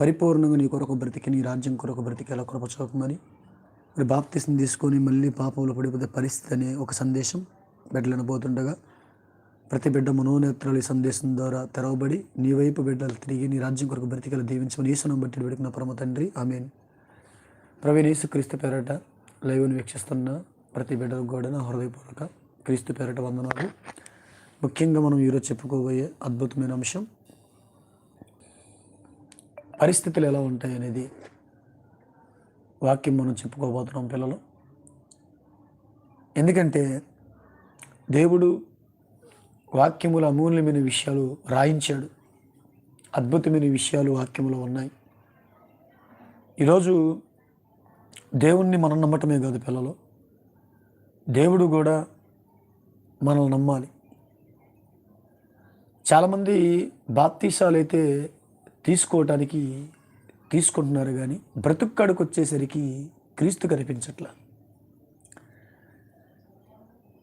పరిపూర్ణంగా నీ కొరకు బ్రతికి నీ రాజ్యం కొరకు బ్రతికి ఎలా కృప చూపమని మరి బాప్తిసం తీసుకొని మళ్ళీ పాపంలో పడిపోతే పరిస్థితి అనే ఒక సందేశం బిడ్డలను పోతుండగా ప్రతి బిడ్డ మనోనేత్రాలు ఈ సందేశం ద్వారా తెరవబడి నీ వైపు బిడ్డలు తిరిగి నీ రాజ్యం కొరకు బ్రతికలు దీవించమని ఈశ్వరం బట్టి వెడికిన పరమ తండ్రి. ఆమెన్. ప్రవీణ్ యేసు క్రీస్తు పేరట లైవ్ని వీక్షిస్తున్న ప్రతి బిడ్డలకు కూడా నా హృదయపూర్వక క్రీస్తు పేరట వందనాలు. ముఖ్యంగా మనం ఈరోజు చెప్పుకోబోయే అద్భుతమైన అంశం పరిస్థితులు ఎలా ఉంటాయి అనేది వాక్యం మనం చెప్పుకోబోతున్నాం పిల్లలు. ఎందుకంటే దేవుడు వాక్యముల అమూల్యమైన విషయాలు రాయించాడు. అద్భుతమైన విషయాలు వాక్యంలో ఉన్నాయి. ఈరోజు దేవుణ్ణి మనం నమ్మటమే కాదు పిల్లలు. దేవుడు కూడా మనల్ని నమ్మాలి. చాలామంది బాప్తీసాలు అయితే తీసుకోవటానికి తీసుకుంటున్నారు కానీ బ్రతుక్కడికి వచ్చేసరికి క్రీస్తు కనిపించట్లా.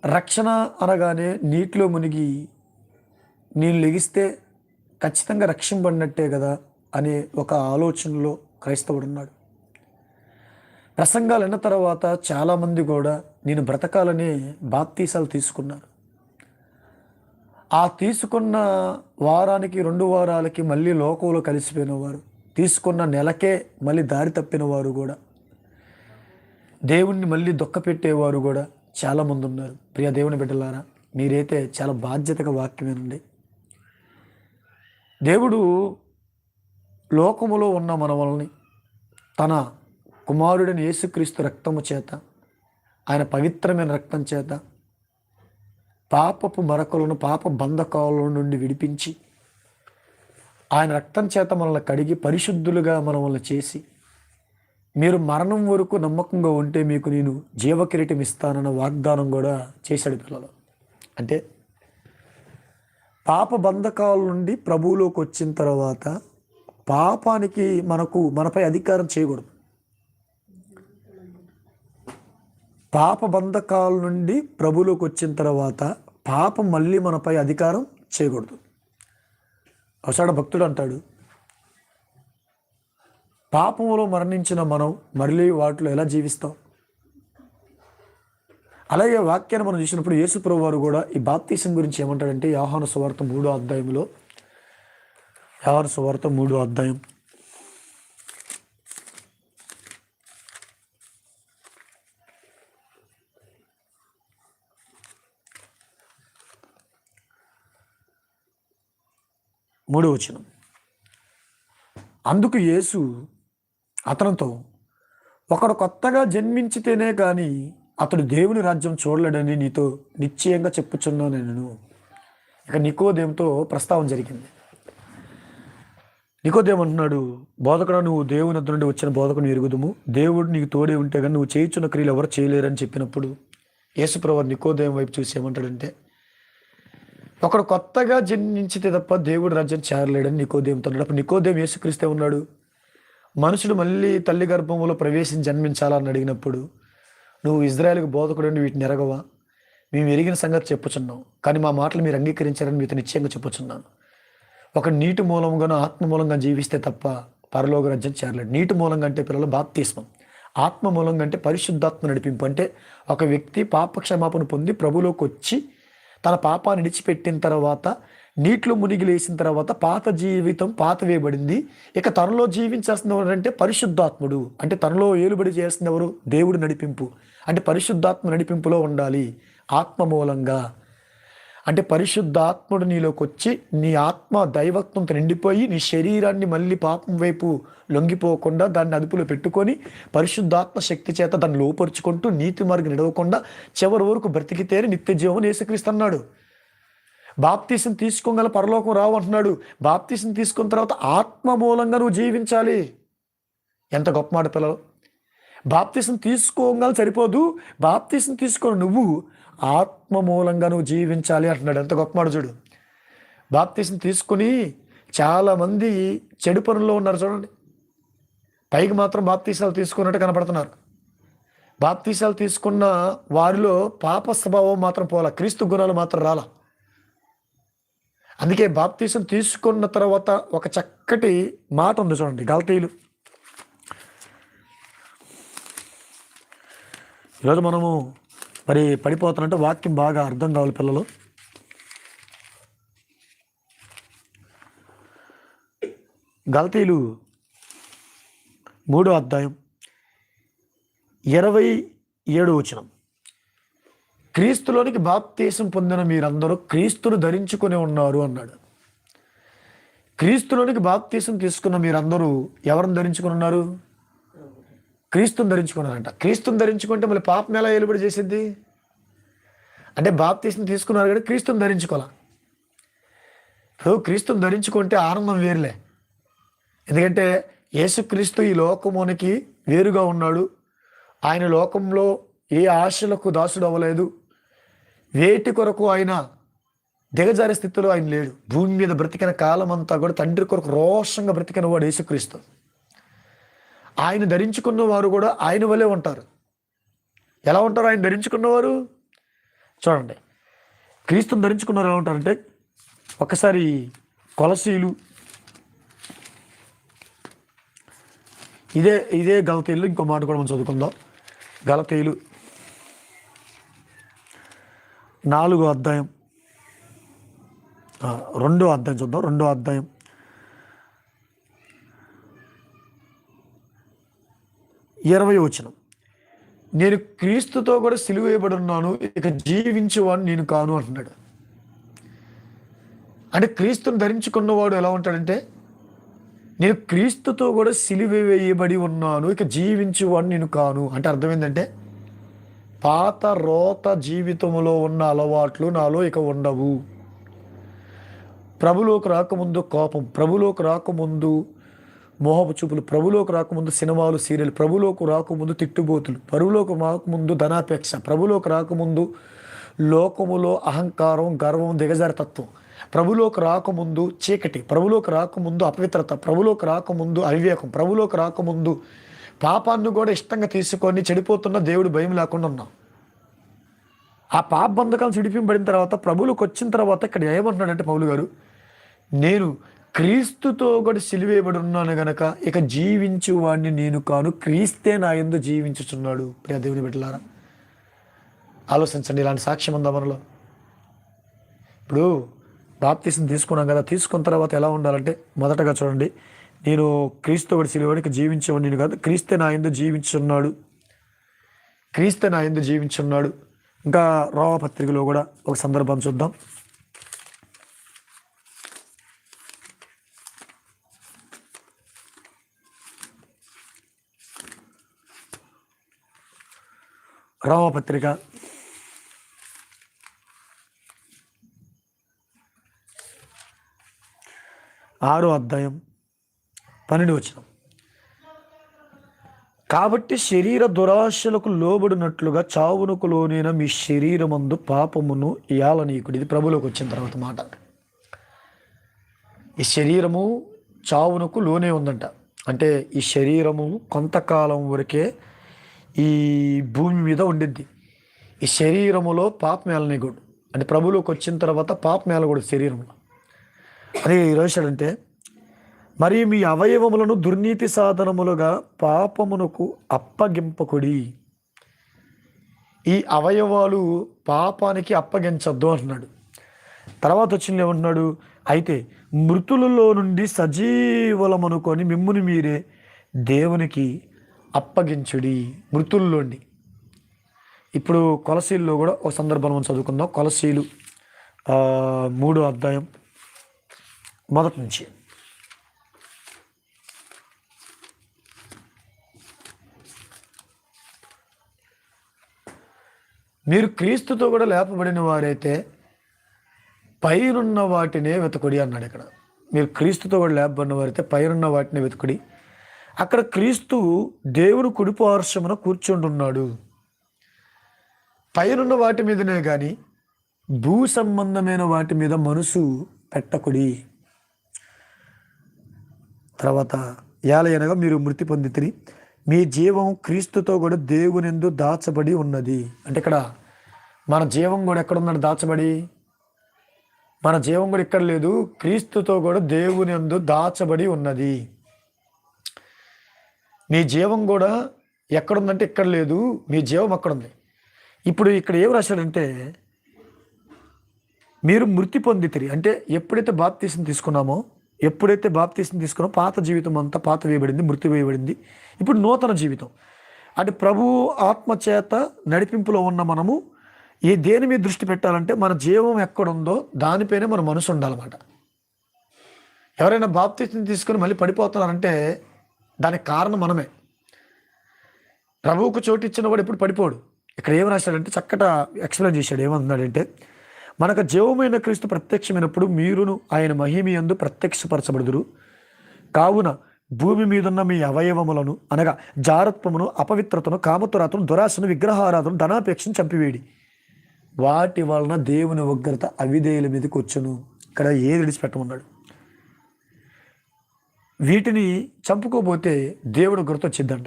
రక్షణ అనగానే నీటిలో మునిగి నేను లెగిస్తే ఖచ్చితంగా రక్షింపడినట్టే కదా అనే ఒక ఆలోచనలో క్రైస్తవుడున్నాడు. ప్రసంగాలు అన్న తర్వాత చాలామంది కూడా నేను బ్రతకాలనే బాప్తీసాలు తీసుకున్నారు. ఆ తీసుకున్న వారానికి రెండు వారాలకి మళ్ళీ లోకంలో కలిసిపోయిన వారు తీసుకున్న నెలకే మళ్ళీ దారి తప్పిన వారు కూడా. దేవుణ్ణి మళ్ళీ దొక్కపెట్టేవారు కూడా చాలామంది ఉన్నారు. ప్రియ దేవుని బిడ్డలారా మీరైతే చాలా బాధ్యతగా వాక్యమేనండి. దేవుడు లోకములో ఉన్న మనవల్ని తన కుమారుడిని యేసుక్రీస్తు రక్తము చేత ఆయన పవిత్రమైన రక్తం చేత పాపపు మరకలను పాప బంధకాల నుండి విడిపించి ఆయన రక్తం చేత మనల్ని కడిగి పరిశుద్ధులుగా మనల్ని చేసి మీరు మరణం వరకు నమ్మకంగా ఉంటే మీకు నేను జీవకిరీటం ఇస్తానన్న వాగ్దానం కూడా చేశాడు పిల్లలు. అంటే పాప బంధకాల నుండి ప్రభువులోకి వచ్చిన తర్వాత పాపానికి మనకు మనపై అధికారం చేయకూడదు. పాప బంధకాల నుండి ప్రభులోకి వచ్చిన తర్వాత పాపం మళ్ళీ మనపై అధికారం చేయకూడదు. అవసాడ భక్తుడు అంటాడు పాపంలో మరణించిన మనం మళ్ళీ వాటిలో ఎలా జీవిస్తాం? అలాగే వాక్యాన్ని మనం చూసినప్పుడు యేసుప్రభు వారు కూడా ఈ బాప్తీసం గురించి ఏమంటాడంటే యాహాను సువార్త మూడో అధ్యాయంలో యాహాను సువార్త మూడో అధ్యాయం. మూడో వచనం. అందుకు యేసు అతనితో ఒకడు కొత్తగా జన్మించితేనే కానీ అతడు దేవుని రాజ్యం చూడలేడని నీతో నిశ్చయంగా చెప్పుచున్నాను నేను ఇక నికోదేంతో ప్రస్తావన జరిగింది. నికోదేమంటున్నాడు బోధకుడు నువ్వు దేవుని వద్ద నుండి వచ్చిన బోధకుని ఎరుగుదుము. దేవుడు నీకు తోడే ఉంటే కానీ నువ్వు చేయించున్న క్రియలు ఎవరు చేయలేరని చెప్పినప్పుడు యేసుప్రవర్ నికోదేవం వైపు చూసి ఏమంటాడంటే ఒకడు కొత్తగా జన్మించితే తప్ప దేవుడు రాజ్యం చేరలేడని నికోదేవుతో అన్నాడు అప్పుడు నికోదేం యేసుక్రీస్తే ఉన్నాడు? మనుషుడు మళ్ళీ తల్లి గర్భంలో ప్రవేశించి జన్మించాలని అడిగినప్పుడు నువ్వు ఇజ్రాయెల్కి బోధకుడని వీటిని ఎరగవా? మేము ఎరిగిన సంగతి చెప్పుచున్నాం. కానీ మా మాటలు మీరు అంగీకరించారని మీతో నిశ్చయంగా చెప్పుచున్నాను. ఒక నీటి మూలంగానో ఆత్మ మూలంగా జీవిస్తే తప్ప పరలోక రాజ్యం చేరలేడు నీటి మూలంగా అంటే పిల్లలు బాప్తిస్మం. ఆత్మ మూలంగా అంటే పరిశుద్ధాత్మ నడిపింపు. అంటే ఒక వ్యక్తి పాప క్షమాపణ పొంది ప్రభులోకి వచ్చి తన పాపాన్ని విడిచిపెట్టిన తర్వాత నీటిలో మునిగి లేచిన తర్వాత పాత జీవితం పాత వేయబడింది. ఇక తనలో జీవించేస్తున్నవాడు అంటే పరిశుద్ధాత్ముడు. అంటే తనలో ఏలుబడి చేస్తున్నవారు దేవుడు నడిపింపు. అంటే పరిశుద్ధాత్మ నడిపింపులో ఉండాలి. ఆత్మ మూలంగా. అంటే పరిశుద్ధాత్ముడు నీలోకి వచ్చి నీ ఆత్మ దైవత్వంతో నిండిపోయి నీ శరీరాన్ని మళ్ళీ పాపం వైపు లొంగిపోకుండా దాన్ని అదుపులో పెట్టుకొని పరిశుద్ధాత్మ శక్తి చేత దాన్ని లోపరుచుకుంటూ నీతి మార్గం నడవకుండా చివరి వరకు బ్రతికితేనే నిత్య జీవం యేసుక్రీస్తున్నాడు బాప్తీసం తీసుకోగల పరలోకం రావు అంటున్నాడు. బాప్తీసం తీసుకున్న తర్వాత ఆత్మ మూలంగా నువ్వు జీవించాలి. ఎంత గొప్ప మాట పిల్లలు. బాప్తీసం తీసుకోగల సరిపోదు. బాప్తీసం తీసుకొని నువ్వు ఆత్మ మూలంగా నువ్వు జీవించాలి అంటున్నాడు. ఎంత గొప్ప మాట చూడు. బాప్తీసం తీసుకుని చాలామంది చెడు పనుల్లో ఉన్నారు చూడండి. పైకి మాత్రం బాప్తీసాలు తీసుకున్నట్టు కనపడుతున్నారు. బాప్తీసాలు తీసుకున్న వారిలో పాప స్వభావం మాత్రం పోలా క్రీస్తు గుణాలు మాత్రం రాలా? అందుకే బాప్తీసం తీసుకున్న తర్వాత ఒక చక్కటి మాట ఉంది చూడండి. గల్తీలు ఈరోజు మనము మరి పడిపోతున్నట్టు వాక్యం బాగా అర్థం కావాలి పిల్లలు. గల్తీలు మూడో అధ్యాయం ఇరవై ఏడు వచనం. క్రీస్తులోనికి బాప్తీసం పొందిన మీరందరూ క్రీస్తును ధరించుకుని ఉన్నారు అన్నాడు. క్రీస్తులోనికి బాప్తీసం తీసుకున్న మీరందరూ ఎవరిని ధరించుకుని ఉన్నారు? క్రీస్తుని ధరించుకున్నారంట. క్రీస్తుని ధరించుకుంటే మళ్ళీ పాపం ఎలా ఏలుబడి చేసింది అంటే బాప్తీసం తీసుకున్నారు కానీ క్రీస్తుని ధరించుకోవాలి ఇప్పుడు క్రీస్తుని ధరించుకుంటే ఆనందం వేరులే. ఎందుకంటే యేసుక్రీస్తు ఈ లోకమునికి వేరుగా ఉన్నాడు. ఆయన లోకంలో ఏ ఆశలకు దాసుడు అవ్వలేదు. వేటి కొరకు ఆయన దిగజారే స్థితిలో ఆయన లేడు. భూమి మీద బ్రతికిన కాలం అంతా కూడా తండ్రి కొరకు రోషంగా బ్రతికిన వాడు యేసుక్రీస్తు. ఆయన ధరించుకున్న వారు కూడా ఆయన వలే ఉంటారు. ఎలా ఉంటారు ఆయన ధరించుకున్నవారు? చూడండి. క్రీస్తుని ధరించుకున్నారు ఎలా ఉంటారంటే ఒకసారి కొలసీలు ఇదే ఇదే గలతీలు ఇంకో మాట కూడా మనం చదువుకుందాం. గలతీలు నాలుగో అధ్యాయం. రెండో అధ్యాయం చూద్దాం రెండో అధ్యాయం. ఇరవై వచనం. నేను క్రీస్తుతో కూడా సిలువేయబడి ఉన్నాను ఇక జీవించేవాడు నేను కాను అంటున్నాడు. అంటే క్రీస్తుని ధరించుకున్నవాడు ఎలా ఉంటాడంటే నేను క్రీస్తుతో కూడా సిలివి వేయబడి ఉన్నాను ఇక జీవించేవాడు నేను కాను. అంటే అర్థమైందంటే పాత రోత జీవితంలో ఉన్న అలవాట్లు నాలో ఇక ఉండవు. ప్రభులోకి రాకముందు కోపం ప్రభులోకి రాకముందు మోహపు చూపులు ప్రభులోకి రాకముందు సినిమాలు సీరియల్ ప్రభులోకి రాకముందు తిట్టుబోతులు పరువులోకి రాకముందు ధనాపేక్ష ప్రభులోకి రాకముందు లోకములో అహంకారం గర్వం దిగజార తత్వం. ప్రభులోకి రాకముందు చీకటి ప్రభులోకి రాకముందు అపవిత్రత ప్రభులోకి రాకముందు అవివేకం ప్రభులోకి రాకముందు పాపాన్ని కూడా ఇష్టంగా తీసుకొని చెడిపోతున్న దేవుడు భయం లేకుండా ఉన్నాం. ఆ పాప బంధకాలు చిడిపింపబడిన తర్వాత ప్రభులకు వచ్చిన తర్వాత ఇక్కడ ఏమంటున్నాడంటే పౌలు గారు నేను క్రీస్తుతో కూడా సిలివేయబడి ఉన్నాను గనక ఇక జీవించు వాడిని నేను కాను క్రీస్తే నా ఎందు జీవించుచున్నాడు. ప్రియ దేవుని బిడ్డలారా ఆలోచించండి ఇలాంటి సాక్ష్యం ఉందా మనలో? ఇప్పుడు బాప్తీసం తీసుకున్నాం కదా తీసుకున్న తర్వాత ఎలా ఉండాలంటే మొదటగా చూడండి నేను క్రీస్తు కూడా సిలువడికి జీవించేవాడు నేను కాదు క్రీస్తే నా ఎందు జీవించున్నాడు. క్రీస్తే నా ఎందు జీవించున్నాడు. ఇంకా రోమ పత్రికలో కూడా ఒక సందర్భం చూద్దాం. గ్రామపత్రిక ఆరో అధ్యాయం పన్నెండు వచ్చిన కాబట్టి శరీర దురాశలకు లోబడినట్లుగా చావునకు లోనైన మీ శరీరమందు పాపమును ఇయాలనీకుడు ఇది ప్రభులోకి వచ్చిన తర్వాత మాట. ఈ శరీరము చావునకు లోనే ఉందంట. అంటే ఈ శరీరము కొంతకాలం వరకే ఈ భూమి మీద ఉండిద్ది. ఈ శరీరములో పాపం ఏలనీకుడు అంటే ప్రభులోకి వచ్చిన తర్వాత పాపం ఏలకూడదు శరీరంలో. అదే అంటే మరి మీ అవయవములను దుర్నీతి సాధనములుగా పాపమునకు అప్పగింపకుడి. ఈ అవయవాలు పాపానికి అప్పగించద్దు అంటున్నాడు. తర్వాత వచ్చిన ఏమంటున్నాడు? అయితే మృతులలో నుండి సజీవులమనుకొని మిమ్ముని మీరే దేవునికి అప్పగించుడి మృతుల్లోండి ఇప్పుడు కొలసీల్లో కూడా ఒక సందర్భం మనం చదువుకుందాం. కొలసీలు మూడు మూడో అధ్యాయం మొదటి నుంచి. మీరు క్రీస్తుతో కూడా లేపబడిన వారైతే పైనున్న వాటినే వెతకుడి అన్నాడు ఇక్కడ. మీరు క్రీస్తుతో కూడా లేపబడిన వారైతే పైనున్న వాటిని వెతుకుడి. అక్కడ క్రీస్తు దేవుడు కుడి కూర్చుంటున్నాడు పైనున్న వాటి మీదనే కానీ భూ సంబంధమైన వాటి మీద మనసు పెట్టకుడి. తర్వాత ఏలయనగా మీరు మృతి పొందితిరి. మీ జీవం క్రీస్తుతో కూడా దేవునిందు దాచబడి ఉన్నది. అంటే ఇక్కడ మన జీవం కూడా ఎక్కడ ఉన్నది దాచబడి? మన జీవం కూడా ఇక్కడ లేదు. క్రీస్తుతో కూడా దేవుని అందు దాచబడి ఉన్నది. మీ జీవం కూడా ఎక్కడుందంటే ఇక్కడ లేదు మీ జీవం అక్కడుంది. ఇప్పుడు ఇక్కడ ఏం రాశాడంటే మీరు మృతి పొందితిరి. అంటే ఎప్పుడైతే బాప్తీసం తీసుకున్నామో ఎప్పుడైతే బాప్తీసం తీసుకున్నామో పాత జీవితం అంతా పాత వేయబడింది మృతి వేయబడింది. ఇప్పుడు నూతన జీవితం. అంటే ప్రభు ఆత్మ చేత నడిపింపులో ఉన్న మనము ఈ దేని మీద దృష్టి పెట్టాలంటే మన జీవం ఎక్కడుందో దానిపైనే మన మనసు ఉండాలన్నమాట. ఎవరైనా బాప్తీసం తీసుకుని మళ్ళీ పడిపోతున్నారంటే దానికి కారణం మనమే. ప్రభువుకు చోటు ఇచ్చిన వాడు ఎప్పుడు పడిపోడు. ఇక్కడ ఏం రాశాడంటే చక్కట ఎక్స్ప్లెయిన్ చేశాడు. ఏమన్నాడంటే మనకు జీవమైన క్రీస్తు ప్రత్యక్షమైనప్పుడు మీరును ఆయన మహిమియందు ప్రత్యక్షపరచబడుదురు. కావున భూమి మీదున్న మీ అవయవములను అనగా జారత్వమును అపవిత్రతను కామతురాతను దురాశను విగ్రహారాధను ధనాపేక్షను చంపివేడి. వాటి వలన దేవుని ఉగ్రత అవిధేయుల మీదకి వచ్చును. ఇక్కడ ఏది విడిచిపెట్టమన్నాడు? వీటిని చంపుకోపోతే దేవుడు గుర్తొచ్చిందంట.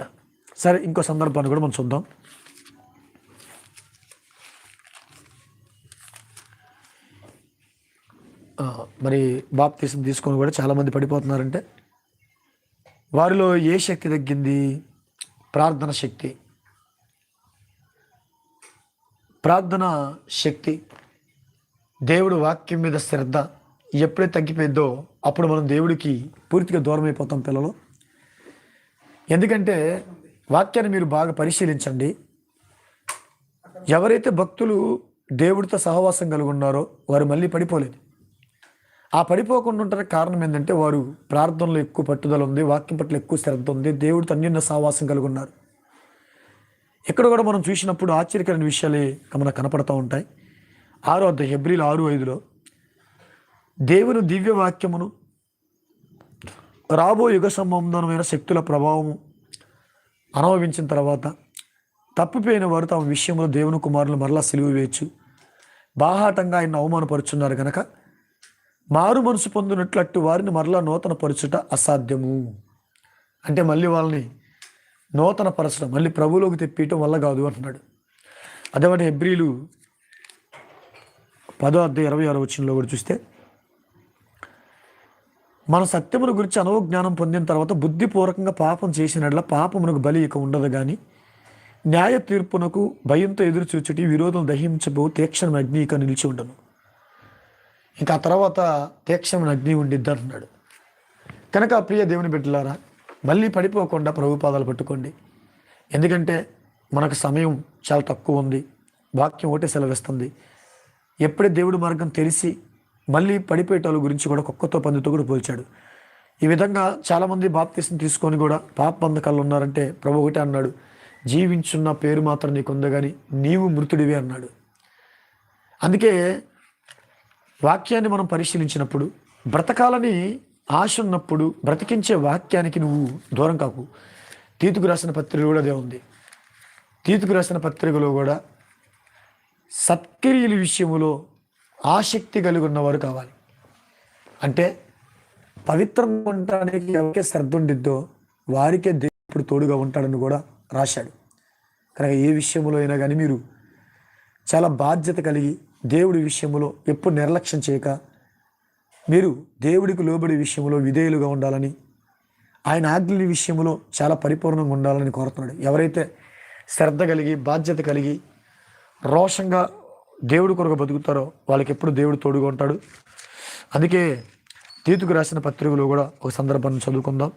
సరే ఇంకో సందర్భాన్ని కూడా మనం చూద్దాం. మరి బాప్తీసం తీసుకొని కూడా చాలామంది పడిపోతున్నారంటే వారిలో ఏ శక్తి తగ్గింది? ప్రార్థన శక్తి. ప్రార్థన శక్తి. దేవుడు వాక్యం మీద శ్రద్ధ. ఎప్పుడైతే తగ్గిపోయిందో అప్పుడు మనం దేవుడికి పూర్తిగా దూరం అయిపోతాం పిల్లలు. ఎందుకంటే వాక్యాన్ని మీరు బాగా పరిశీలించండి. ఎవరైతే భక్తులు దేవుడితో సహవాసం కలిగి ఉన్నారో వారు మళ్ళీ పడిపోలేదు. ఆ పడిపోకుండా ఉంటారు కారణం ఏంటంటే వారు ప్రార్థనలో ఎక్కువ పట్టుదల ఉంది వాక్యం పట్ల ఎక్కువ శ్రద్ధ ఉంది దేవుడితో అన్యున్న సహవాసం కలిగి ఉన్నారు. ఇక్కడ కూడా మనం చూసినప్పుడు ఆశ్చర్యకరమైన విషయాలే మనకు కనపడతా ఉంటాయి. ఆరో అధ్యాయం హెబ్రిల్ ఆరు ఐదులో దేవుని దివ్య వాక్యమును రాబో యుగ సంబంధమైన శక్తుల ప్రభావము అనుభవించిన తర్వాత తప్పిపోయిన వారు తమ విషయంలో దేవుని కుమారులు మరలా సిలువ వేయచ్చు. బాహాటంగా ఆయన అవమానపరుచున్నారు కనుక మారు మనసు పొందినట్లట్టు వారిని మరలా నూతన పరచుట అసాధ్యము. అంటే మళ్ళీ వాళ్ళని నూతన పరచడం మళ్ళీ ప్రభువులోకి తెప్పియటం వల్ల కాదు అంటున్నాడు. అదేమంటే హెబ్రిలు పదో అధ్యాయ ఇరవై ఆరు వచ్చినలో కూడా చూస్తే మన సత్యమును గురించి అనువజ్ఞానం పొందిన తర్వాత బుద్ధిపూర్వకంగా పాపం చేసినట్ల పాపమునకు బలి ఇక ఉండదు కానీ న్యాయ తీర్పునకు భయంతో ఎదురు చూచుటి విరోధం దహించబో తీక్షణ అగ్ని ఇక నిలిచి ఉండను. ఇంకా ఆ తర్వాత తీక్షణ అగ్ని ఉండిద్ది అన్నాడు కనుక ప్రియ దేవుని బిడ్డలారా మళ్ళీ పడిపోకుండా ప్రభు పాదాలు పట్టుకోండి. ఎందుకంటే మనకు సమయం చాలా తక్కువ ఉంది. వాక్యం ఒకటే సెలవిస్తుంది. ఎప్పుడే దేవుడి మార్గం తెలిసి మళ్ళీ పడిపోయేటోళ్ళ గురించి కూడా కుక్కతో పందితో కూడా పోల్చాడు. ఈ విధంగా చాలామంది బాప్తీసం తీసుకొని కూడా పాప బంధకాలు ఉన్నారంటే ప్రభు ఒకటే అన్నాడు జీవించున్న పేరు మాత్రం నీకు ఉంది కానీ నీవు మృతుడివే అన్నాడు. అందుకే వాక్యాన్ని మనం పరిశీలించినప్పుడు బ్రతకాలని ఆశ ఉన్నప్పుడు బ్రతికించే వాక్యానికి నువ్వు దూరం కాకు. తీతుకు రాసిన పత్రిక కూడా అదే ఉంది. తీతుకు రాసిన పత్రికలో కూడా సత్క్రియల విషయంలో ఆసక్తి కలిగి ఉన్నవారు కావాలి. అంటే పవిత్రం ఉండడానికి ఎవరికే శ్రద్ధ ఉండిద్దో వారికే దేవుడు తోడుగా ఉంటాడని కూడా రాశాడు. కనుక ఏ విషయంలో అయినా కానీ మీరు చాలా బాధ్యత కలిగి దేవుడి విషయంలో ఎప్పుడు నిర్లక్ష్యం చేయక మీరు దేవుడికి లోబడి విషయంలో విధేయులుగా ఉండాలని ఆయన ఆజ్ఞల విషయంలో చాలా పరిపూర్ణంగా ఉండాలని కోరుతున్నాడు. ఎవరైతే శ్రద్ధ కలిగి బాధ్యత కలిగి రోషంగా దేవుడు కొరకు బతుకుతారో వాళ్ళకి ఎప్పుడు దేవుడు తోడుగా ఉంటాడు. అందుకే తీతుకు రాసిన పత్రికలో కూడా ఒక సందర్భాన్ని చదువుకుందాం.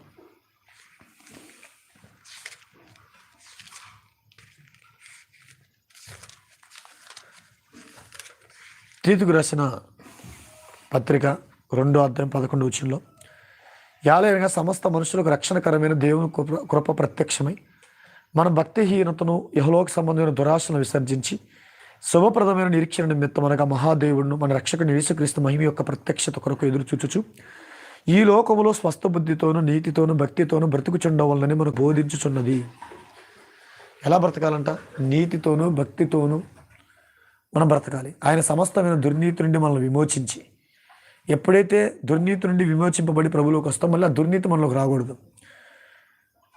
తీతుకు రాసిన పత్రిక రెండో అధ్యాయం పదకొండు వచ్చినలో యాలయంగా సమస్త మనుషులకు రక్షణకరమైన దేవుని కృప కృప ప్రత్యక్షమై మన భక్తిహీనతను యహలోక సంబంధమైన దురాశను విసర్జించి శుభప్రదమైన నిరీక్షణ నిమిత్తం అనగా మహాదేవుడును మన రక్షకుని యేసుక్రీస్తు మహిమ యొక్క ప్రత్యక్షత కొరకు ఎదురు చూచుచు. ఈ లోకములో స్వస్థ బుద్ధితోను నీతితోనూ భక్తితోను బ్రతుకుచుండవాలని మనకు బోధించుచున్నది. ఎలా బ్రతకాలంట? నీతితోనూ భక్తితోను మనం బ్రతకాలి. ఆయన సమస్తమైన దుర్నీతి నుండి మనల్ని విమోచించి ఎప్పుడైతే దుర్నీతి నుండి విమోచింపబడి ప్రభులోకి వస్తాం మళ్ళీ ఆ దుర్నీతి మనలోకి రాకూడదు.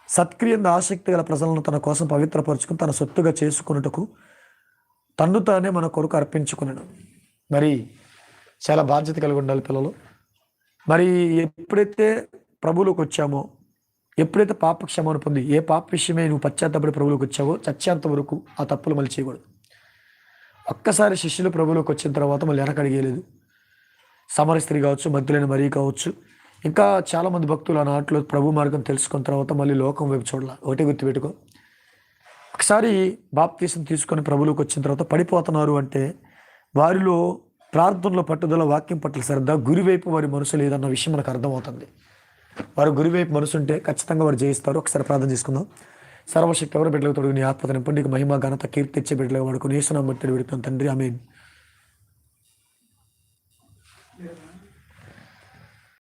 సత్క్రియంగా ఆసక్తి గల ప్రజలను తన కోసం పవిత్రపరుచుకుని తన సొత్తుగా చేసుకున్నటకు తన్ను తానే మన కొరకు అర్పించుకున్నాడు. మరి చాలా బాధ్యత కలిగి ఉండాలి పిల్లలు. మరి ఎప్పుడైతే ప్రభువులోకి వచ్చామో ఎప్పుడైతే పాప క్షమాను పొంది ఏ పాప విషయమే నువ్వు పశ్చాత్తపడి ప్రభువులోకి వచ్చావో చచ్చేంత వరకు ఆ తప్పులు మళ్ళీ చేయకూడదు. ఒక్కసారి శిష్యులు ప్రభువులోకి వచ్చిన తర్వాత మళ్ళీ వెనకడిగేయలేదు సమర స్త్రీ కావచ్చు మధ్యలేని మరీ కావచ్చు ఇంకా చాలామంది భక్తులు ఆ నాట్లో ప్రభు మార్గం తెలుసుకున్న తర్వాత మళ్ళీ లోకం వైపు చూడాలి. ఒకటే గుర్తుపెట్టుకో. ఒకసారి బాప్తీసం తీసుకొని ప్రభులకు వచ్చిన తర్వాత పడిపోతున్నారు అంటే వారిలో ప్రార్థనలో పట్టుదల వాక్యం పట్ల శ్రద్ధ గురివైపు వారి మనసు లేదన్న విషయం మనకు అర్థమవుతుంది. వారు గురివైపు మనసు ఉంటే ఖచ్చితంగా వారు జయిస్తారు. ఒకసారి ప్రార్థన చేసుకుందాం. సర్వశక్తి ఎవరు బిడ్డలకు తొడుగు నీ ఆత్మత నింపండి మహిమ ఘనత కీర్తి తెచ్చే బిడ్డలు వాడుకుని ఏసునామట్టి విడుతాం తండ్రి. ఆమె